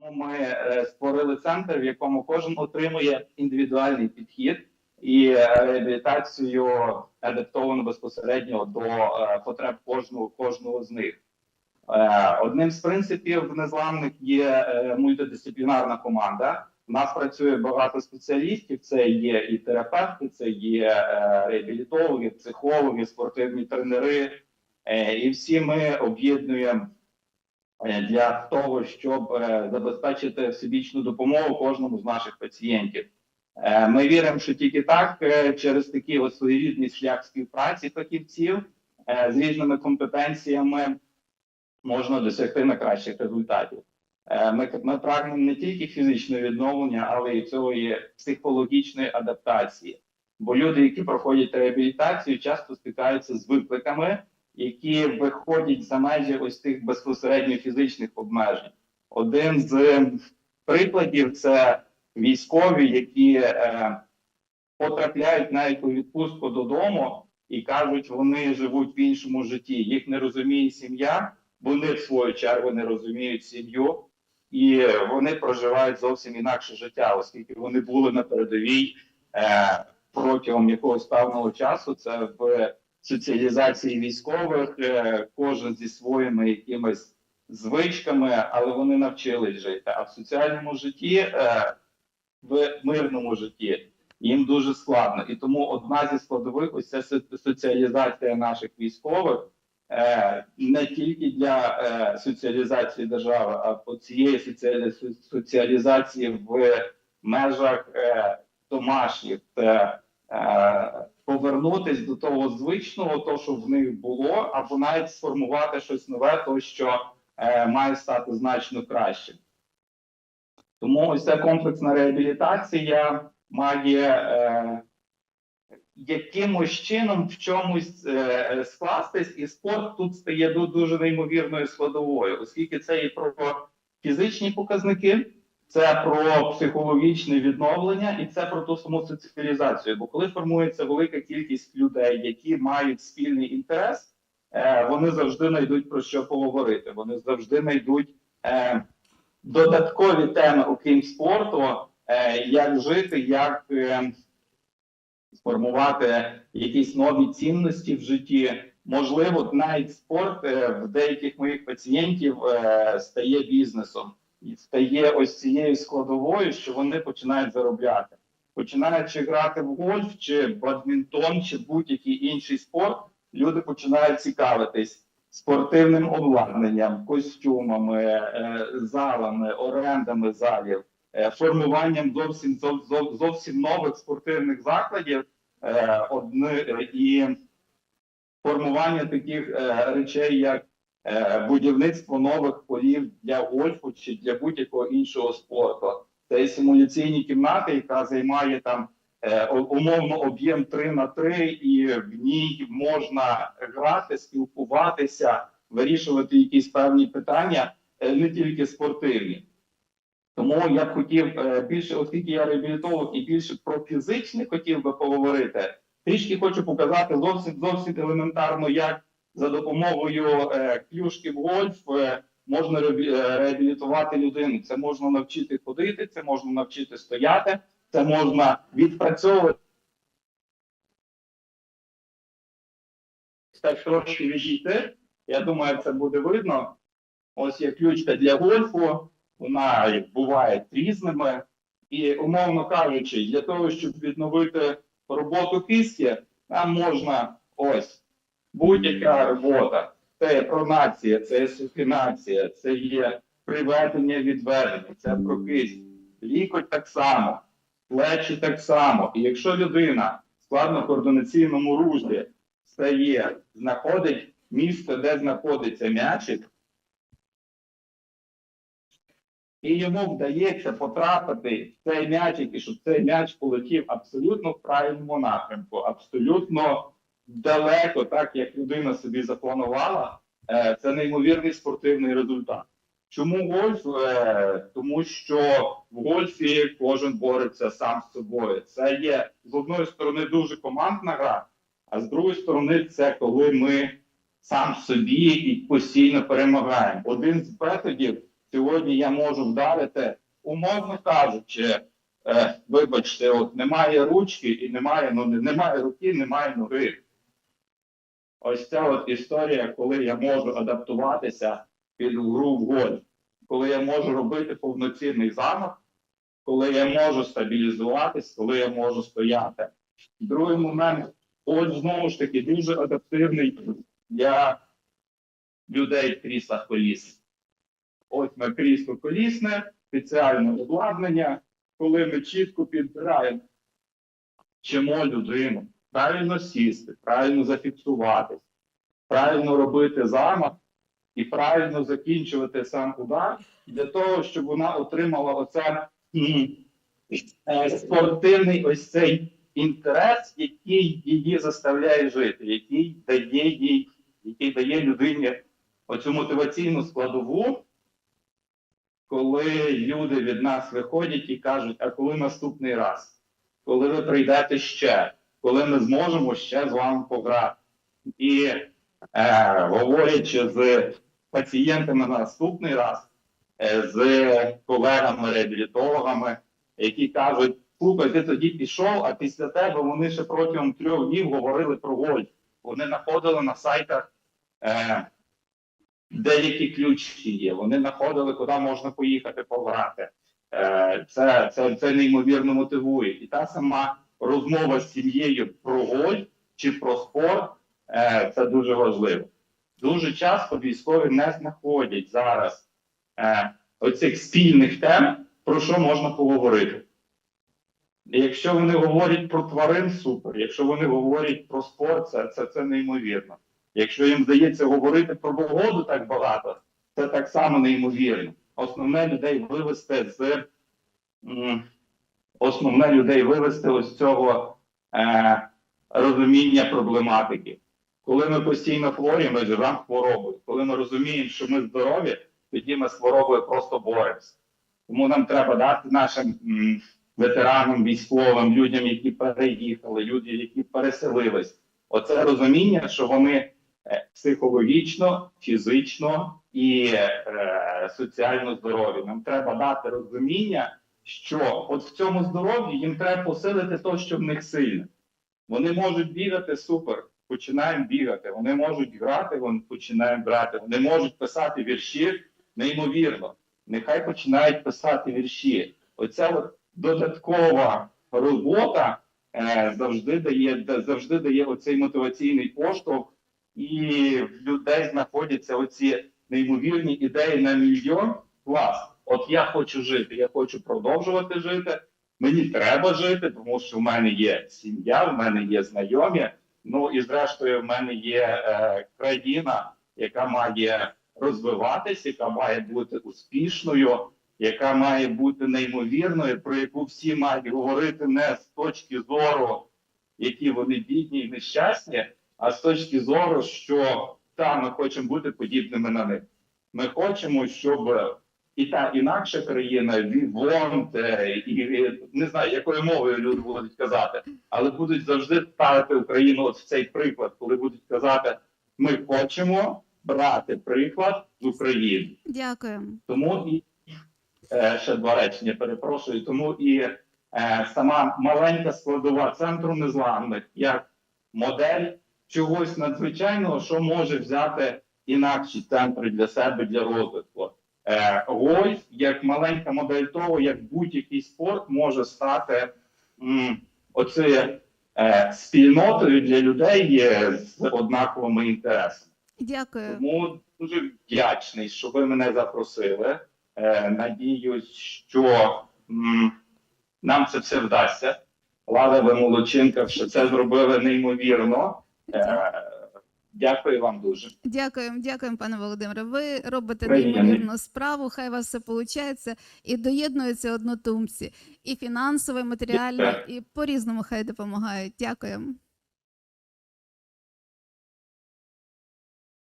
Ми е, створили центр, в якому кожен отримує індивідуальний підхід і е, реабілітацію адаптовану безпосередньо до е, потреб кожного кожного з них. Одним з принципів незламних є мультидисциплінарна команда. У нас працює багато спеціалістів. Це є і терапевти, це є реабілітологи, психологи, спортивні тренери. І всі ми об'єднуємо для того, щоб е, забезпечити всебічну допомогу кожному з наших пацієнтів. Е, Ми віримо, що тільки так, е, через такий от своєрідний шлях співпраці фахівців е, з різними компетенціями можна досягти найкращих результатів. Е, Ми, ми прагнемо не тільки фізичного відновлення, але й цього психологічної адаптації. Бо люди, які проходять реабілітацію, часто стикаються з викликами, які виходять за межі ось тих безпосередньо фізичних обмежень. Один з прикладів це військові, які е, потрапляють навіть у відпустку додому і кажуть, вони живуть в іншому житті. Їх не розуміє сім'я, вони в свою чергу не розуміють сім'ю, і вони проживають зовсім інакше життя, оскільки вони були на передовій е, протягом якогось певного часу. Це в соціалізації військових, е, кожен зі своїми якимись звичками, але вони навчились жити. А в соціальному житті, е, в мирному житті, їм дуже складно. І тому одна зі складових ось ця соціалізація наших військових. е, Не тільки для соціалізації держави, а по цієї соціалізації в межах домашніх, це повернутись до того звичного, то що в них було, або навіть сформувати щось нове, то що е, має стати значно кращим. Тому ось ця комплексна реабілітація має е, якимось чином в чомусь е, скластись, і спорт тут стає дуже неймовірною складовою, оскільки це і про фізичні показники, це про психологічне відновлення, і це про ту саму соціалізацію. Бо коли формується велика кількість людей, які мають спільний інтерес, е, вони завжди знайдуть про що поговорити. Вони завжди знайдуть е, додаткові теми, окрім спорту, е, як жити, як сформувати якісь нові цінності в житті. Можливо, навіть спорт в деяких моїх пацієнтів стає бізнесом стає ось цією складовою, що вони починають заробляти. Починаючи грати в гольф, чи бадмінтон, чи будь-який інший спорт, люди починають цікавитись спортивним обладнанням, костюмами, е, залами, орендами залів, е, формуванням зовсім зов- зов- зовсім нових спортивних закладів е, і формування таких речей, як будівництво нових полів для гольфу чи для будь-якого іншого спорту. Це симуляційні кімнати, яка займає там е, умовно об'єм 3 на 3, і в ній можна грати, спілкуватися, вирішувати якісь певні питання, е, не тільки спортивні. Тому я б хотів е, більше, оскільки я реабілітолог і більше про фізичне хотів би поговорити. Трішки хочу показати зовсім зовсім елементарно, як за допомогою е, клюшки в гольф е, можна е, реабілітувати людину. Це можна навчити ходити, це можна навчити стояти, це можна відпрацьовувати. Так трошки відійти. Я думаю, це буде видно. Ось є ключка для гольфу. Вона буває різними. І, умовно кажучи, для того, щоб відновити роботу кисті, нам можна ось будь-яка робота. Це пронація, це суфінація, це є приведення відведення, це про кисть. Лікоть так само, плечі так само. І якщо людина в складно-координаційному рузлі стає, знаходить місце, де знаходиться м'ячик, і йому вдається потрапити в цей м'ячик, і щоб цей м'яч полетів абсолютно в правильному напрямку, абсолютно далеко, так як людина собі запланувала, е, це неймовірний спортивний результат. Чому гольф? Е, Тому що в гольфі кожен бореться сам з собою. Це є з одної сторони дуже командна гра, а з другої сторони, це коли ми сам собі і постійно перемагаємо. Один з методів Сьогодні я можу вдарити, умовно кажучи, е, вибачте, от немає ручки і немає, ну, немає руки, немає ноги. Ось ця от історія, коли я можу адаптуватися під гру в гольф, коли я можу робити повноцінний замах, коли я можу стабілізуватись, коли я можу стояти. Другий момент, ось знову ж таки, дуже адаптивний для людей в кріслах коліс. Ось ми крісло колісне, спеціальне обладнання, коли ми чітко підбираємо, вчимо людину правильно сісти, правильно зафіксуватись, правильно робити замах і правильно закінчувати сам удар для того, щоб вона отримала оце е, спортивний ось цей інтерес, який її заставляє жити, який дає їй, який дає людині оцю мотиваційну складову, коли люди від нас виходять і кажуть, а коли наступний раз, коли ви прийдете ще, коли ми зможемо ще з вами пограти. І е, говорячи з пацієнтами на наступний раз, е, з колегами, реабілітологами, які кажуть, слухай, ти тоді пішов, а після тебе вони ще протягом трьох днів говорили про гольф. Вони знаходили на сайтах е, деякі ключі є. Вони знаходили, куди можна поїхати пограти. Е, це, це, це неймовірно мотивує. І та сама розмова з сім'єю про гольф чи про спорт е, це дуже важливо. Дуже часто військові не знаходять зараз е, оцих спільних тем, про що можна поговорити. Якщо вони говорять про тварин, супер. Якщо вони говорять про спорт, це, це, це неймовірно. Якщо їм вдається говорити про погоду так багато, це так само неймовірно. Основне людей вивести з основне людей вивести ось цього е, розуміння проблематики. Коли ми постійно хворі, ми живемо хворобою. Коли ми розуміємо, що ми здорові, тоді ми з хворобою просто боремося. Тому нам треба дати нашим м, ветеранам, військовим, людям, які переїхали, людям, які переселились. Оце розуміння, що вони е, психологічно, фізично і е, соціально здорові. Нам треба дати розуміння, що от в цьому здоров'ї їм треба посилити те, що в них сильне. Вони можуть бігати супер, починаємо бігати. Вони можуть грати, вони починаємо грати. Вони можуть писати вірші, неймовірно. Нехай починають писати вірші. Оця от додаткова робота е, завжди дає завжди дає оцей мотиваційний поштовх, і в людей знаходяться оці неймовірні ідеї на мільйон. Клас, от я хочу жити, я хочу продовжувати жити. Мені треба жити, тому що в мене є сім'я, в мене є знайомі. Ну і зрештою, в мене є е, країна, яка має розвиватись, яка має бути успішною, яка має бути неймовірною, про яку всі мають говорити не з точки зору, які вони бідні і нещасні, а з точки зору, що та ми хочемо бути подібними на них. Ми хочемо, щоб і та інакша країна, Вівонт, і, і не знаю, якою мовою люди будуть казати, але будуть завжди ставити Україну от в цей приклад, коли будуть казати, ми хочемо брати приклад з України. Дякую. Тому і е, ще два речення, перепрошую. Тому і е, сама маленька складова центру незламних як модель чогось надзвичайного, що може взяти інакші центри для себе для розвитку. Е, гольф як маленька модель того, як будь-який спорт може стати м, оцею е, спільнотою для людей е, з однаковими інтересами. Дякую. Тому дуже вдячний, що ви мене запросили. Е, надіюсь, що нам це все вдасться. Лада ви молодчинка, що це зробили неймовірно. Дякую вам дуже. Дякуємо, дякуємо, пане Володимире. Ви робите неймовірну справу. Хай у вас все виходить і доєднуються однотумці, і фінансово, і матеріально, і по різному хай допомагають. Дякуємо.